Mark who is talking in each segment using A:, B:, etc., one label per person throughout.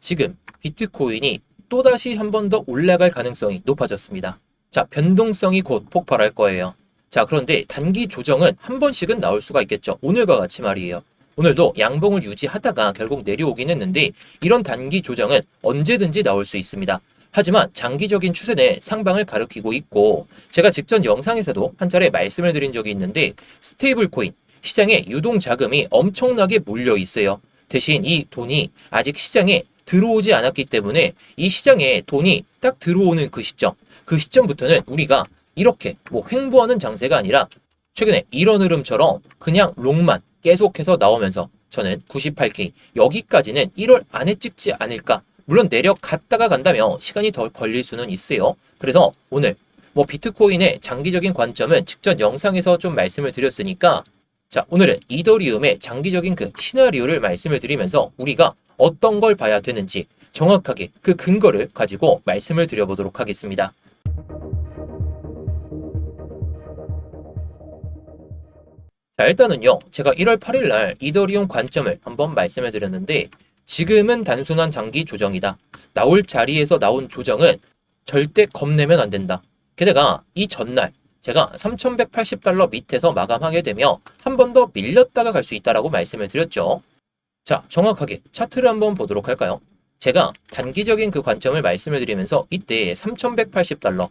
A: 지금 비트코인이 또다시 한 번 더 올라갈 가능성이 높아졌습니다. 자, 변동성이 곧 폭발할 거예요. 자, 그런데 단기 조정은 한 번씩은 나올 수가 있겠죠. 오늘과 같이 말이에요. 오늘도 양봉을 유지하다가 결국 내려오긴 했는데 이런 단기 조정은 언제든지 나올 수 있습니다. 하지만 장기적인 추세는 상방을 가리키고 있고 제가 직전 영상에서도 한 차례 말씀을 드린 적이 있는데 스테이블 코인 시장에 유동 자금이 엄청나게 몰려 있어요. 대신 이 돈이 아직 시장에 들어오지 않았기 때문에 이 시장에 돈이 딱 들어오는 그 시점, 그 시점부터는 우리가 이렇게 뭐 횡보하는 장세가 아니라 최근에 이런 흐름처럼 그냥 롱만 계속해서 나오면서 저는 98K 여기까지는 1월 안에 찍지 않을까. 물론 내려갔다가 간다면 시간이 더 걸릴 수는 있어요. 그래서 오늘 뭐 비트코인의 장기적인 관점은 직전 영상에서 좀 말씀을 드렸으니까 자, 오늘은 이더리움의 장기적인 그 시나리오를 말씀을 드리면서 우리가 어떤 걸 봐야 되는지 정확하게 그 근거를 가지고 말씀을 드려보도록 하겠습니다. 자, 일단은요, 제가 1월 8일 날 이더리움 관점을 한번 말씀을 드렸는데, 지금은 단순한 장기 조정이다. 나올 자리에서 나온 조정은 절대 겁내면 안 된다. 게다가 이 전날 제가 3,180달러 밑에서 마감하게 되면 한번 더 밀렸다가 갈 수 있다라고 말씀을 드렸죠. 자, 정확하게 차트를 한번 보도록 할까요? 제가 단기적인 그 관점을 말씀을 드리면서 이때 3,180달러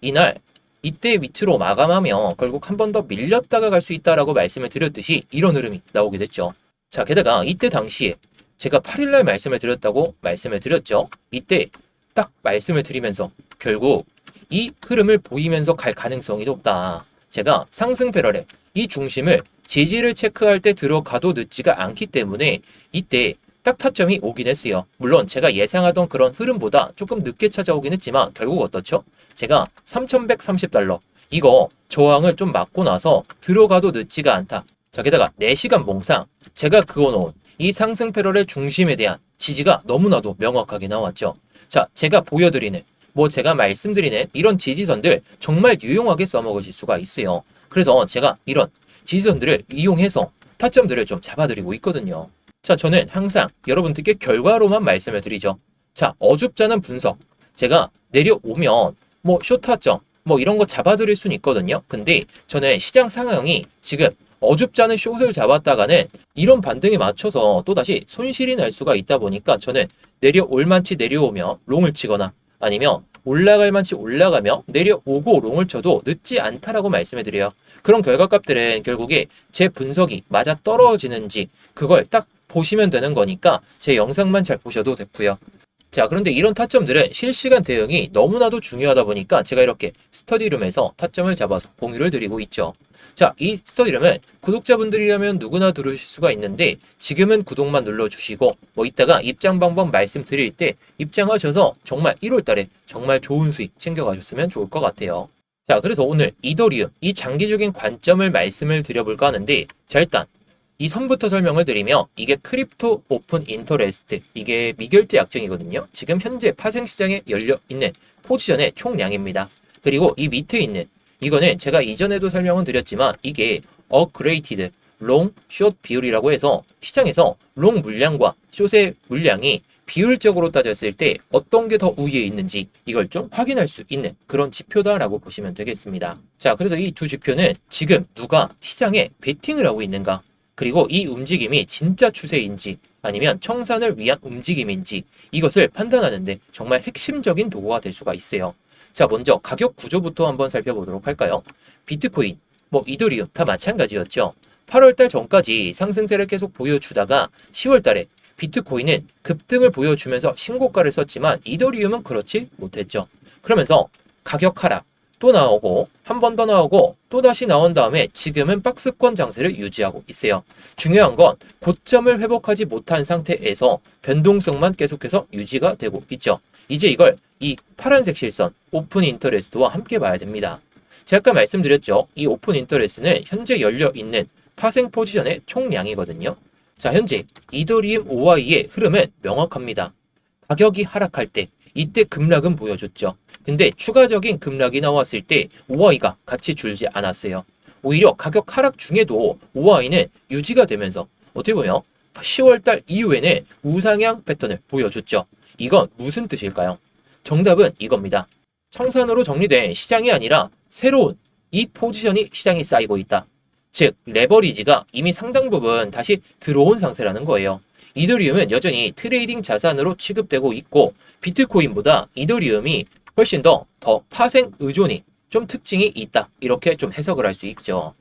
A: 이날 이때 밑으로 마감하면 결국 한 번 더 밀렸다가 갈 수 있다라고 말씀을 드렸듯이 이런 흐름이 나오게 됐죠. 자, 게다가 이때 당시에 제가 8일날 말씀을 드렸다고 말씀을 드렸죠. 이때 딱 말씀을 드리면서 결국 이 흐름을 보이면서 갈 가능성이 높다. 제가 상승 패럴에 이 중심을 지지를 체크할 때 들어가도 늦지가 않기 때문에 이때 딱 타점이 오긴 했어요. 물론 제가 예상하던 그런 흐름보다 조금 늦게 찾아오긴 했지만 결국 어떻죠? 제가 3,130달러 이거 저항을 좀 맞고 나서 들어가도 늦지가 않다. 자, 게다가 4시간 몽상 제가 그어놓은 이 상승 패럴의 중심에 대한 지지가 너무나도 명확하게 나왔죠. 자, 제가 보여드리는 뭐 제가 말씀드리는 이런 지지선들 정말 유용하게 써먹으실 수가 있어요. 그래서 제가 이런 지지선들을 이용해서 타점들을 좀 잡아드리고 있거든요. 자, 저는 항상 여러분들께 결과로만 말씀을 드리죠. 자, 어줍잖은 분석. 제가 내려오면 뭐 쇼타점 뭐 이런 거 잡아드릴 수는 있거든요. 근데 저는 시장 상황이 지금 어줍잖은 숏을 잡았다가는 이런 반등에 맞춰서 또다시 손실이 날 수가 있다 보니까 저는 내려올 만치 내려오며 롱을 치거나 아니면 올라갈 만치 올라가며 내려오고 롱을 쳐도 늦지 않다라고 말씀해 드려요. 그런 결과값들은 결국에 제 분석이 맞아 떨어지는지 그걸 딱 보시면 되는 거니까 제 영상만 잘 보셔도 됐고요. 자, 그런데 이런 타점들은 실시간 대응이 너무나도 중요하다 보니까 제가 이렇게 스터디룸에서 타점을 잡아서 공유를 드리고 있죠. 자, 이 스터디룸은 구독자분들이라면 누구나 들으실 수가 있는데 지금은 구독만 눌러주시고 뭐 이따가 입장 방법 말씀드릴 때 입장하셔서 정말 1월 달에 정말 좋은 수익 챙겨가셨으면 좋을 것 같아요. 자, 그래서 오늘 이더리움 이 장기적인 관점을 말씀을 드려볼까 하는데 자, 일단 이 선부터 설명을 드리며 이게 크립토 오픈 인터레스트 이게 미결제 약정이거든요. 지금 현재 파생 시장에 열려 있는 포지션의 총량입니다. 그리고 이 밑에 있는 이거는 제가 이전에도 설명을 드렸지만 이게 어그레이티드 롱, 숏 비율이라고 해서 시장에서 롱 물량과 숏의 물량이 비율적으로 따졌을 때 어떤 게 더 우위에 있는지 이걸 좀 확인할 수 있는 그런 지표다라고 보시면 되겠습니다. 자, 그래서 이 두 지표는 지금 누가 시장에 베팅을 하고 있는가 그리고 이 움직임이 진짜 추세인지 아니면 청산을 위한 움직임인지 이것을 판단하는데 정말 핵심적인 도구가 될 수가 있어요. 자, 먼저 가격 구조부터 한번 살펴보도록 할까요? 비트코인, 뭐 이더리움 다 마찬가지였죠. 8월달 전까지 상승세를 계속 보여주다가 10월달에 비트코인은 급등을 보여주면서 신고가를 썼지만 이더리움은 그렇지 못했죠. 그러면서 가격 하락 또 나오고 한 번 더 나오고 또 다시 나온 다음에 지금은 박스권 장세를 유지하고 있어요. 중요한 건 고점을 회복하지 못한 상태에서 변동성만 계속해서 유지가 되고 있죠. 이제 이걸 이 파란색 실선 오픈 인터레스트와 함께 봐야 됩니다. 제가 아까 말씀드렸죠. 이 오픈 인터레스트는 현재 열려 있는 파생 포지션의 총량이거든요. 자, 현재 이더리움 OI의 흐름은 명확합니다. 가격이 하락할 때 이때 급락은 보여줬죠. 근데 추가적인 급락이 나왔을 때 OI가 같이 줄지 않았어요. 오히려 가격 하락 중에도 OI는 유지가 되면서 어떻게 보면 10월달 이후에는 우상향 패턴을 보여줬죠. 이건 무슨 뜻일까요? 정답은 이겁니다. 청산으로 정리된 시장이 아니라 새로운 이 포지션이 시장에 쌓이고 있다. 즉, 레버리지가 이미 상당 부분 다시 들어온 상태라는 거예요. 이더리움은 여전히 트레이딩 자산으로 취급되고 있고 비트코인보다 이더리움이 훨씬 더, 더 파생 의존이 좀 특징이 있다. 이렇게 좀 해석을 할 수 있죠.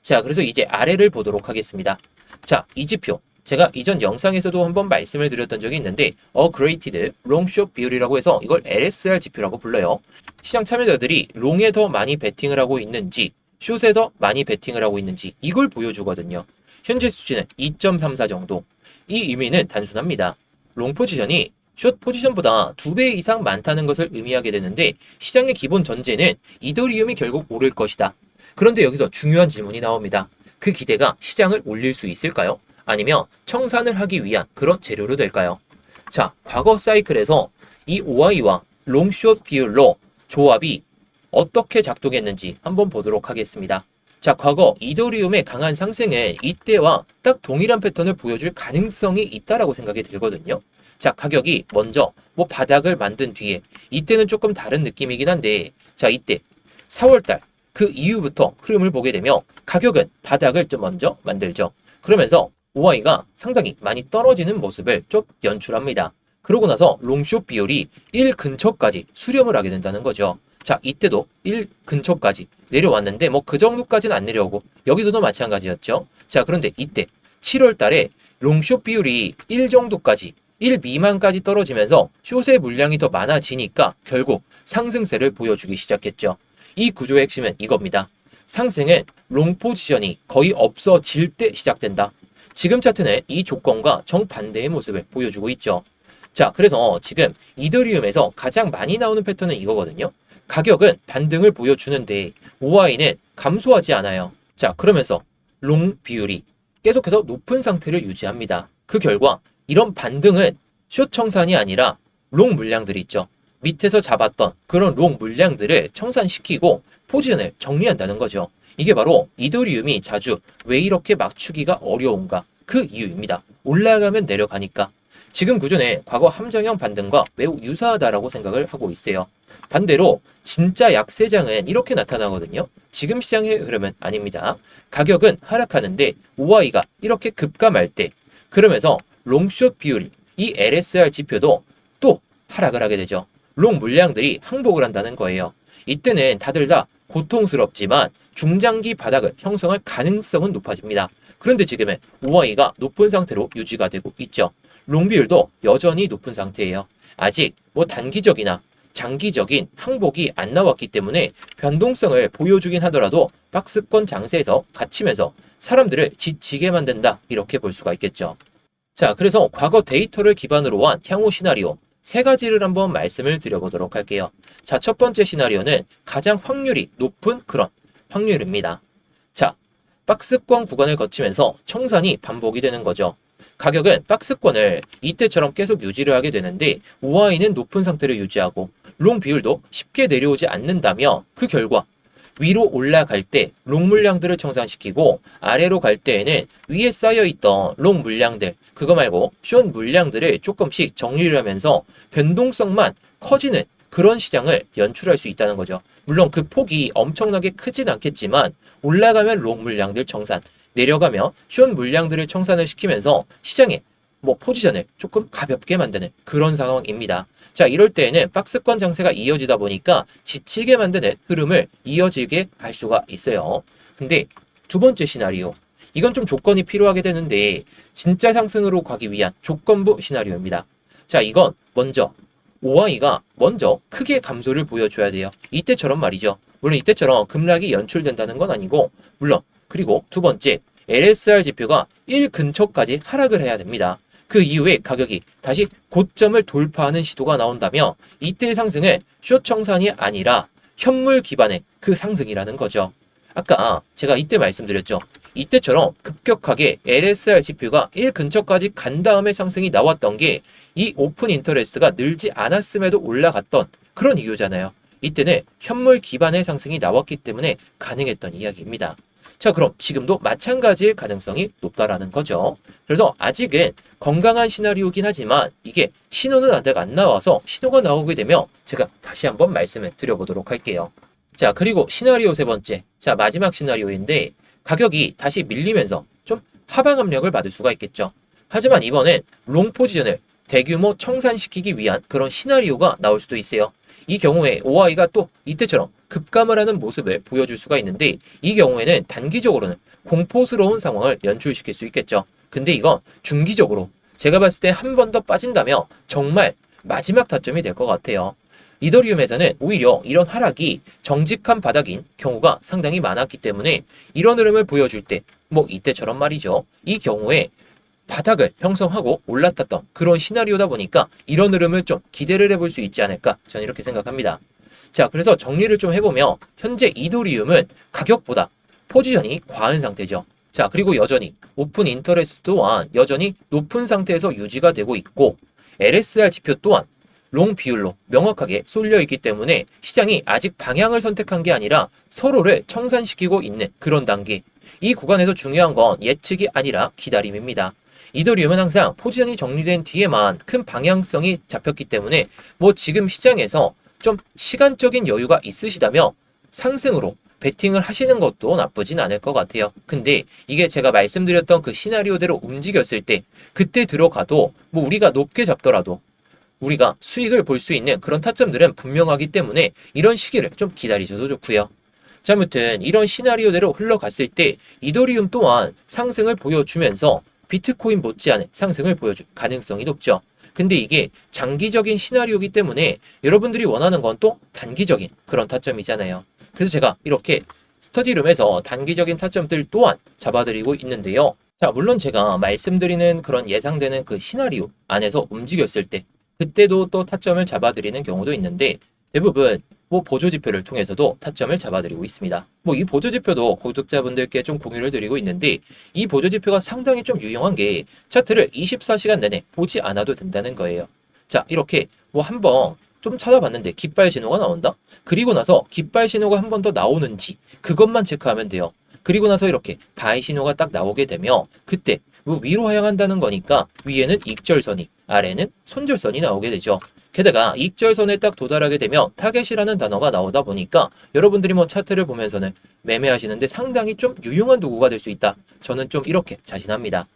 A: 자, 그래서 이제 아래를 보도록 하겠습니다. 자, 이 지표. 제가 이전 영상에서도 한번 말씀을 드렸던 적이 있는데 어그레이티드 롱숏 비율이라고 해서 이걸 LSR 지표라고 불러요. 시장 참여자들이 롱에 더 많이 베팅을 하고 있는지 숏에 더 많이 베팅을 하고 있는지 이걸 보여주거든요. 현재 수치는 2.34 정도. 이 의미는 단순합니다. 롱 포지션이 숏 포지션보다 두배 이상 많다는 것을 의미하게 되는데 시장의 기본 전제는 이더리움이 결국 오를 것이다. 그런데 여기서 중요한 질문이 나옵니다. 그 기대가 시장을 올릴 수 있을까요? 아니면 청산을 하기 위한 그런 재료로 될까요? 자, 과거 사이클에서 이 OI와 롱숏 비율로 조합이 어떻게 작동했는지 한번 보도록 하겠습니다. 자, 과거 이더리움의 강한 상승은 이때와 딱 동일한 패턴을 보여줄 가능성이 있다라고 생각이 들거든요. 자, 가격이 먼저 뭐 바닥을 만든 뒤에 이때는 조금 다른 느낌이긴 한데 자, 이때 4월달 그 이후부터 흐름을 보게 되면 가격은 바닥을 좀 먼저 만들죠. 그러면서 OI가 상당히 많이 떨어지는 모습을 좀 연출합니다. 그러고 나서 롱숏 비율이 1 근처까지 수렴을 하게 된다는 거죠. 자, 이때도 1 근처까지 내려왔는데 뭐 그 정도까지는 안 내려오고 여기서도 마찬가지였죠. 자, 그런데 이때 7월 달에 롱숏 비율이 1 정도까지 1 미만까지 떨어지면서 숏의 물량이 더 많아지니까 결국 상승세를 보여주기 시작했죠. 이 구조의 핵심은 이겁니다. 상승은 롱 포지션이 거의 없어질 때 시작된다. 지금 차트는 이 조건과 정반대의 모습을 보여주고 있죠. 자, 그래서 지금 이더리움에서 가장 많이 나오는 패턴은 이거거든요. 가격은 반등을 보여주는데 OI는 감소하지 않아요. 자, 그러면서 롱 비율이 계속해서 높은 상태를 유지합니다. 그 결과 이런 반등은 숏 청산이 아니라 롱 물량들이 있죠. 밑에서 잡았던 그런 롱 물량들을 청산시키고 포지션을 정리한다는 거죠. 이게 바로 이더리움이 자주 왜 이렇게 맞추기가 어려운가 그 이유입니다. 올라가면 내려가니까. 지금 구조는 과거 함정형 반등과 매우 유사하다라고 생각을 하고 있어요. 반대로 진짜 약세장은 이렇게 나타나거든요. 지금 시장의 흐름은 아닙니다. 가격은 하락하는데 OI가 이렇게 급감할 때 그러면서 롱숏 비율 이 LSR 지표도 또 하락을 하게 되죠. 롱 물량들이 항복을 한다는 거예요. 이때는 다들 다 고통스럽지만 중장기 바닥을 형성할 가능성은 높아집니다. 그런데 지금은 OI가 높은 상태로 유지가 되고 있죠. 롱 비율도 여전히 높은 상태예요. 아직 뭐 단기적이나 장기적인 항복이 안 나왔기 때문에 변동성을 보여주긴 하더라도 박스권 장세에서 갇히면서 사람들을 지치게 만든다 이렇게 볼 수가 있겠죠. 자, 그래서 과거 데이터를 기반으로 한 향후 시나리오 세 가지를 한번 말씀을 드려보도록 할게요. 자, 첫 번째 시나리오는 가장 확률이 높은 그런 확률입니다. 자, 박스권 구간을 거치면서 청산이 반복이 되는 거죠. 가격은 박스권을 이때처럼 계속 유지를 하게 되는데 OI는 높은 상태를 유지하고 롱 비율도 쉽게 내려오지 않는다며 그 결과 위로 올라갈 때 롱 물량들을 청산시키고 아래로 갈 때에는 위에 쌓여있던 롱 물량들 그거 말고 숏 물량들을 조금씩 정리를 하면서 변동성만 커지는 그런 시장을 연출할 수 있다는 거죠. 물론 그 폭이 엄청나게 크진 않겠지만 올라가면 롱 물량들 청산, 내려가면 숏 물량들을 청산을 시키면서 시장의 뭐 포지션을 조금 가볍게 만드는 그런 상황입니다. 자, 이럴 때에는 박스권 장세가 이어지다 보니까 지치게 만드는 흐름을 이어지게 할 수가 있어요. 근데 두 번째 시나리오. 이건 좀 조건이 필요하게 되는데 진짜 상승으로 가기 위한 조건부 시나리오입니다. 자, 이건 먼저 OI가 먼저 크게 감소를 보여줘야 돼요. 이때처럼 말이죠. 물론 이때처럼 급락이 연출된다는 건 아니고 물론 그리고 두 번째 LSR 지표가 1 근처까지 하락을 해야 됩니다. 그 이후에 가격이 다시 고점을 돌파하는 시도가 나온다면 이때의 상승은 숏 청산이 아니라 현물 기반의 그 상승이라는 거죠. 아까 제가 이때 말씀드렸죠. 이때처럼 급격하게 LSR 지표가 1 근처까지 간 다음에 상승이 나왔던 게 이 오픈 인터레스트가 늘지 않았음에도 올라갔던 그런 이유잖아요. 이때는 현물 기반의 상승이 나왔기 때문에 가능했던 이야기입니다. 자, 그럼 지금도 마찬가지일 가능성이 높다라는 거죠. 그래서 아직은 건강한 시나리오긴 하지만 이게 신호는 아직 안 나와서 신호가 나오게 되면 제가 다시 한번 말씀을 드려보도록 할게요. 자, 그리고 시나리오 세 번째. 자, 마지막 시나리오인데 가격이 다시 밀리면서 좀 하방 압력을 받을 수가 있겠죠. 하지만 이번엔 롱 포지션을 대규모 청산시키기 위한 그런 시나리오가 나올 수도 있어요. 이 경우에 OI가 또 이때처럼 급감을 하는 모습을 보여줄 수가 있는데 이 경우에는 단기적으로는 공포스러운 상황을 연출시킬 수 있겠죠. 근데 이건 중기적으로 제가 봤을 때 한 번 더 빠진다면 정말 마지막 타점이 될 것 같아요. 이더리움에서는 오히려 이런 하락이 정직한 바닥인 경우가 상당히 많았기 때문에 이런 흐름을 보여줄 때, 뭐 이때처럼 말이죠. 이 경우에 바닥을 형성하고 올라탔던 그런 시나리오다 보니까 이런 흐름을 좀 기대를 해볼 수 있지 않을까 저는 이렇게 생각합니다. 자, 그래서 정리를 좀 해보면 현재 이도리움은 가격보다 포지션이 과한 상태죠. 자, 그리고 여전히 오픈 인터레스 또한 여전히 높은 상태에서 유지가 되고 있고 LSR 지표 또한 롱 비율로 명확하게 쏠려 있기 때문에 시장이 아직 방향을 선택한 게 아니라 서로를 청산시키고 있는 그런 단계. 이 구간에서 중요한 건 예측이 아니라 기다림입니다. 이더리움은 항상 포지션이 정리된 뒤에만 큰 방향성이 잡혔기 때문에 뭐 지금 시장에서 좀 시간적인 여유가 있으시다면 상승으로 베팅을 하시는 것도 나쁘진 않을 것 같아요. 근데 이게 제가 말씀드렸던 그 시나리오대로 움직였을 때 그때 들어가도 뭐 우리가 높게 잡더라도 우리가 수익을 볼 수 있는 그런 타점들은 분명하기 때문에 이런 시기를 좀 기다리셔도 좋고요. 자, 아무튼 이런 시나리오대로 흘러갔을 때 이더리움 또한 상승을 보여주면서 비트코인 못지않은 상승을 보여줄 가능성이 높죠. 근데 이게 장기적인 시나리오이기 때문에 여러분들이 원하는 건 또 단기적인 그런 타점이잖아요. 그래서 제가 이렇게 스터디룸에서 단기적인 타점들 또한 잡아드리고 있는데요. 자, 물론 제가 말씀드리는 그런 예상되는 그 시나리오 안에서 움직였을 때 그때도 또 타점을 잡아드리는 경우도 있는데 대부분 뭐 보조지표를 통해서도 타점을 잡아드리고 있습니다. 뭐 이 보조지표도 구독자분들께 좀 공유를 드리고 있는데 이 보조지표가 상당히 좀 유용한 게 차트를 24시간 내내 보지 않아도 된다는 거예요. 자 이렇게 뭐 한번 좀 찾아봤는데 깃발 신호가 나온다? 그리고 나서 깃발 신호가 한 번 더 나오는지 그것만 체크하면 돼요. 그리고 나서 이렇게 바이 신호가 딱 나오게 되면 그때 뭐 위로 하향한다는 거니까 위에는 익절선이 아래는 손절선이 나오게 되죠. 게다가 익절선에 딱 도달하게 되면 타겟이라는 단어가 나오다 보니까 여러분들이 뭐 차트를 보면서는 매매하시는데 상당히 좀 유용한 도구가 될 수 있다. 저는 좀 이렇게 자신합니다.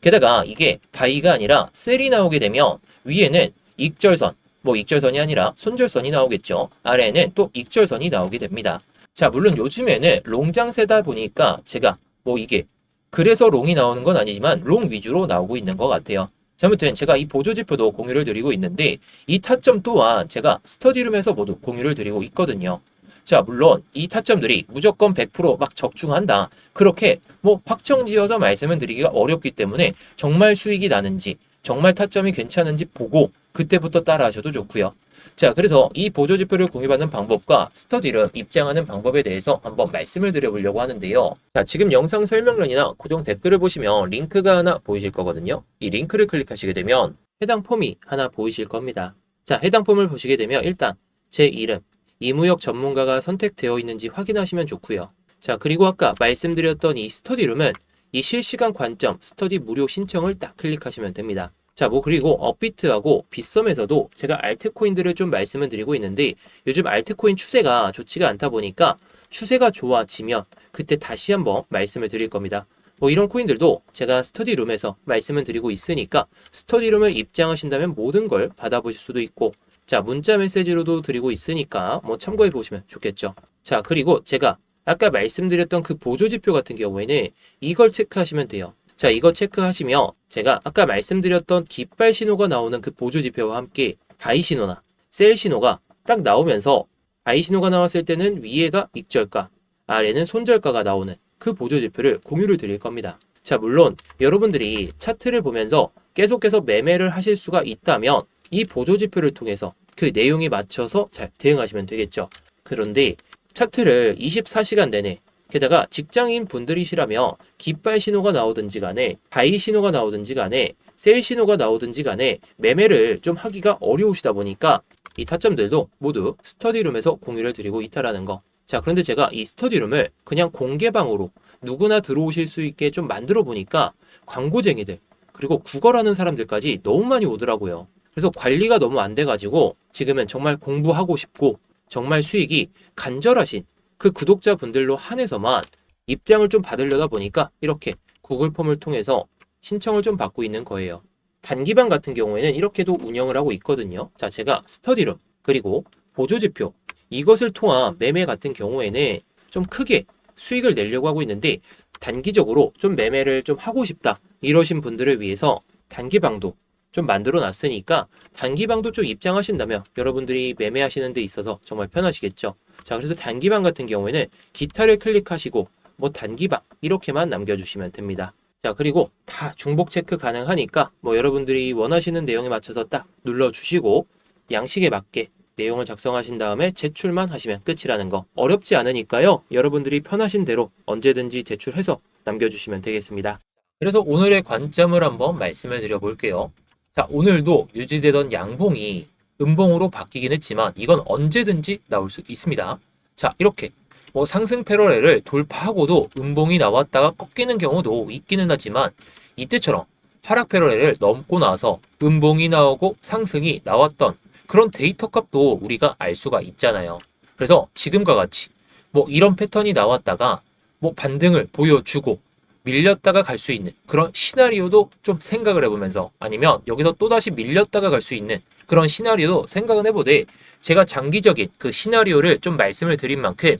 A: 게다가 이게 바이가 아니라 셀이 나오게 되면 위에는 익절선, 뭐 익절선이 아니라 손절선이 나오겠죠. 아래에는 또 익절선이 나오게 됩니다. 자, 물론 요즘에는 롱장세다 보니까 제가 뭐 이게 그래서 롱이 나오는 건 아니지만 롱 위주로 나오고 있는 것 같아요. 자, 아무튼 제가 이 보조지표도 공유를 드리고 있는데 이 타점 또한 제가 스터디룸에서 모두 공유를 드리고 있거든요. 자, 물론 이 타점들이 무조건 100%막 적중한다. 그렇게 뭐 확정 지어서 말씀을 드리기가 어렵기 때문에 정말 수익이 나는지 정말 타점이 괜찮은지 보고 그때부터 따라 하셔도 좋고요. 자, 그래서 이 보조 지표를 공유받는 방법과 스터디룸 입장하는 방법에 대해서 한번 말씀을 드려보려고 하는데요. 자, 지금 영상 설명란이나 고정 댓글을 보시면 링크가 하나 보이실 거거든요. 이 링크를 클릭하시게 되면 해당 폼이 하나 보이실 겁니다. 자, 해당 폼을 보시게 되면 일단 제 이름, 이무역 전문가가 선택되어 있는지 확인하시면 좋고요. 자, 그리고 아까 말씀드렸던 이 스터디룸은 이 실시간 관점 스터디 무료 신청을 딱 클릭하시면 됩니다. 자, 뭐 그리고 업비트하고 빗썸에서도 제가 알트코인들을 좀 말씀을 드리고 있는데 요즘 알트코인 추세가 좋지가 않다 보니까 추세가 좋아지면 그때 다시 한번 말씀을 드릴 겁니다. 뭐 이런 코인들도 제가 스터디룸에서 말씀을 드리고 있으니까 스터디룸을 입장하신다면 모든 걸 받아보실 수도 있고 자 문자 메시지로도 드리고 있으니까 뭐 참고해 보시면 좋겠죠. 자 그리고 제가 아까 말씀드렸던 그 보조지표 같은 경우에는 이걸 체크하시면 돼요. 자, 이거 체크하시면 제가 아까 말씀드렸던 깃발 신호가 나오는 그 보조 지표와 함께 바이 신호나 셀 신호가 딱 나오면서 바이 신호가 나왔을 때는 위에가 익절가, 아래는 손절가가 나오는 그 보조 지표를 공유를 드릴 겁니다. 자, 물론 여러분들이 차트를 보면서 계속해서 매매를 하실 수가 있다면 이 보조 지표를 통해서 그 내용에 맞춰서 잘 대응하시면 되겠죠. 그런데 차트를 24시간 내내 게다가 직장인 분들이시라면 깃발 신호가 나오든지 간에 바이 신호가 나오든지 간에 셀 신호가 나오든지 간에 매매를 좀 하기가 어려우시다 보니까 이 타점들도 모두 스터디룸에서 공유를 드리고 있다라는 거. 자, 그런데 제가 이 스터디룸을 그냥 공개방으로 누구나 들어오실 수 있게 좀 만들어 보니까 광고쟁이들 그리고 구걸하는 사람들까지 너무 많이 오더라고요. 그래서 관리가 너무 안 돼가지고 지금은 정말 공부하고 싶고 정말 수익이 간절하신 그 구독자분들로 한해서만 입장을 좀 받으려다 보니까 이렇게 구글 폼을 통해서 신청을 좀 받고 있는 거예요. 단기반 같은 경우에는 이렇게도 운영을 하고 있거든요. 자, 제가 스터디룸 그리고 보조지표 이것을 통한 매매 같은 경우에는 좀 크게 수익을 내려고 하고 있는데 단기적으로 좀 매매를 좀 하고 싶다 이러신 분들을 위해서 단기방도 좀 만들어 놨으니까 단기방도 좀 입장하신다면 여러분들이 매매하시는 데 있어서 정말 편하시겠죠. 자, 그래서 단기방 같은 경우에는 기타를 클릭하시고 뭐 단기방 이렇게만 남겨주시면 됩니다. 자, 그리고 다 중복 체크 가능하니까 뭐 여러분들이 원하시는 내용에 맞춰서 딱 눌러주시고 양식에 맞게 내용을 작성하신 다음에 제출만 하시면 끝이라는 거 어렵지 않으니까요. 여러분들이 편하신 대로 언제든지 제출해서 남겨주시면 되겠습니다. 그래서 오늘의 관점을 한번 말씀을 드려볼게요. 자, 오늘도 유지되던 양봉이 음봉으로 바뀌긴 했지만 이건 언제든지 나올 수 있습니다. 자, 이렇게 뭐 상승 패러렐을 돌파하고도 음봉이 나왔다가 꺾이는 경우도 있기는 하지만 이때처럼 하락 패러렐을 넘고 나서 음봉이 나오고 상승이 나왔던 그런 데이터 값도 우리가 알 수가 있잖아요. 그래서 지금과 같이 뭐 이런 패턴이 나왔다가 뭐 반등을 보여주고 밀렸다가 갈 수 있는 그런 시나리오도 좀 생각을 해보면서 아니면 여기서 또다시 밀렸다가 갈 수 있는 그런 시나리오도 생각을 해보되 제가 장기적인 그 시나리오를 좀 말씀을 드린 만큼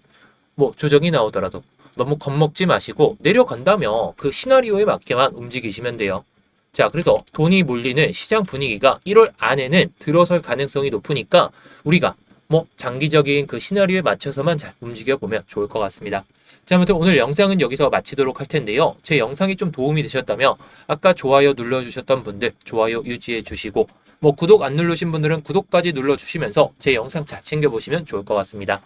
A: 뭐 조정이 나오더라도 너무 겁먹지 마시고 내려간다면 그 시나리오에 맞게만 움직이시면 돼요. 자, 그래서 돈이 몰리는 시장 분위기가 1월 안에는 들어설 가능성이 높으니까 우리가 뭐 장기적인 그 시나리오에 맞춰서만 잘 움직여 보면 좋을 것 같습니다. 자, 아무튼 오늘 영상은 여기서 마치도록 할 텐데요. 제 영상이 좀 도움이 되셨다면 아까 좋아요 눌러주셨던 분들 좋아요 유지해 주시고 뭐 구독 안 누르신 분들은 구독까지 눌러주시면서 제 영상 잘 챙겨보시면 좋을 것 같습니다.